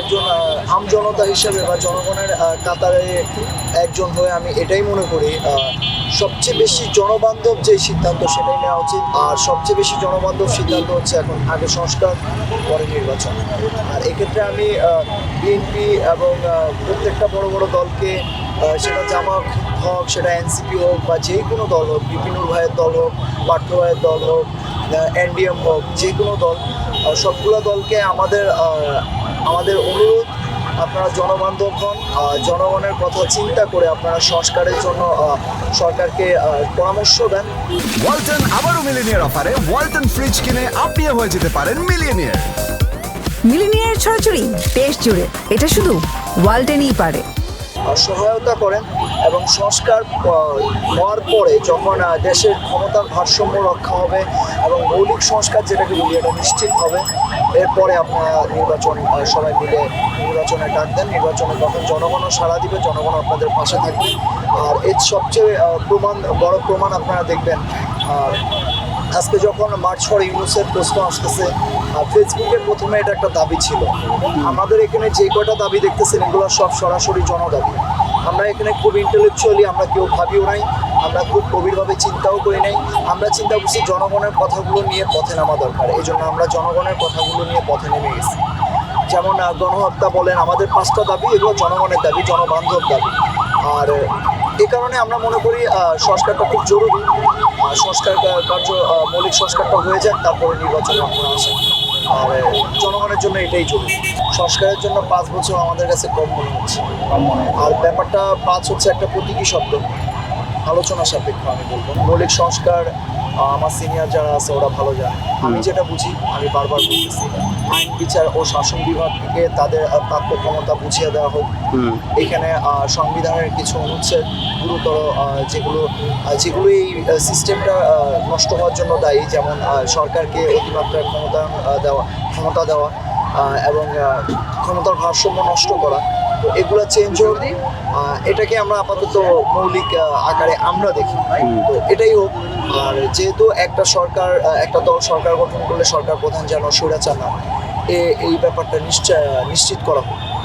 একজন আমজনতা হিসেবে বা জনগণের কাতারে একজন হয়ে আমি এটাই মনে করি সবচেয়ে বেশি জনবান্ধব যে সিদ্ধান্ত সেটাই নেওয়া উচিত। আর সবচেয়ে বেশি জনবান্ধব সিদ্ধান্ত হচ্ছে এখন আগে সংস্কার, পরে নির্বাচন। আর এক্ষেত্রে আমি বিএনপি এবং প্রত্যেকটা বড় বড় দলকে সেটা জামাত হোক, সেটা এনসিপি হোক বা যে কোনো দল হোক, বিপিনুর ভাইয়ের দল হোক, পার্থ ভাইয়ের দল হোক এনডিএম হোক যে কোনো দল সবগুলো দলকে আমাদের আমাদের অনুরোধ আপনারা জনবান্ধব হন জনগণের কথা চিন্তা করে আপনারা সংস্কারের জন্য সরকারকে পরামর্শ দেন। ওয়ালটন আবারও মিলিনিয়ার অফারে ওয়ালটন ফ্রিজ কিনে আপনিও হয়ে যেতে পারেন মিলিয়নিয়ার। মিলিনিয়ার ছড়াছড়ি দেশ জুড়ে। এটা শুধু ওয়ালটেনই পারে। সহায়তা করেন এবং সংস্কার হওয়ার পরে যখন দেশের ক্ষমতার ভারসাম্য রক্ষা হবে এবং মৌলিক সংস্কার যেটাকে বলি, এটা নিশ্চিত হবে। এরপরে আপনারা নির্বাচন সবাই মিলে নির্বাচনে ডাক দেন। নির্বাচনে তখন জনগণও সাড়া দিবে, জনগণ আপনাদের পাশে থাকবে। আর এর সবচেয়ে প্রমাণ, বড় প্রমাণ আপনারা দেখবেন আজকে যখন মার্চ ফর ইউনুসের প্রশ্ন আসতেছে ফেসবুকে প্রথমে এটা একটা দাবি ছিল। আমাদের এখানে যে কয়টা দাবি দেখতেছেন, এগুলো সব সরাসরি জনদাবি। আমরা এখানে খুব ইন্টেলেকচুয়ালি আমরা কেউ ভাবিও নাই, আমরা খুব গভীরভাবে চিন্তাও করি নাই। আমরা চিন্তা করছি জনগণের কথাগুলো নিয়ে পথে নামা দরকার। এই জন্য আমরা জনগণের কথাগুলো নিয়ে পথে নেমে গেছি। যেমন গণহত্যা বলেন, আমাদের পাঁচটা দাবি এগুলো জনগণের দাবি, জনবান্ধব দাবি। আর এ কারণে আমরা মনে করি সংস্কারটা খুব জরুরি। সংস্কার কার্য মৌলিক সংস্কারটা হয়ে যাক তারপরে নির্বাচন আমরা আসে আর জনগণের জন্য এটাই জরুরি। সংস্কারের জন্য পাঁচ বছর আমাদের কাছে কম মনে হচ্ছে। আর ব্যাপারটা পাঁচ হচ্ছে একটা প্রতীকী শব্দ। আলোচনা সাপেক্ষ আমি বলব। মৌলিক সংস্কার আমার সিনিয়র যারা আছে ওরা ভালো জানে। আমি যেটা বুঝি আমি বারবার বলতেছি আইন বিচার ও শাসন বিভাগকে তাদের প্রাপ্য ক্ষমতা বুঝিয়ে দেওয়া হোক। এখানে সংবিধানের কিছু অনুচ্ছেদ গুরুতর যেগুলো যেগুলো এই সিস্টেমটা নষ্ট হওয়ার জন্য দায়ী যেমন সরকারকে অতিমাত্রায় ক্ষমতা দেওয়া ক্ষমতা দেওয়া। এবং ক্ষমতার ভারসাম্য নষ্ট করা। তো এগুলো চেঞ্জ হোক এটাকে আমরা আপাতত মৌলিক আকারে আমরা দেখি। তো এটাই হোক আর যেহেতু একটা সরকার একটা দল সরকার গঠন করলে সরকার প্রধান যেন স্বৈরাচার না এ- এই ব্যাপারটা নিশ্চয় নিশ্চিত করা হোক।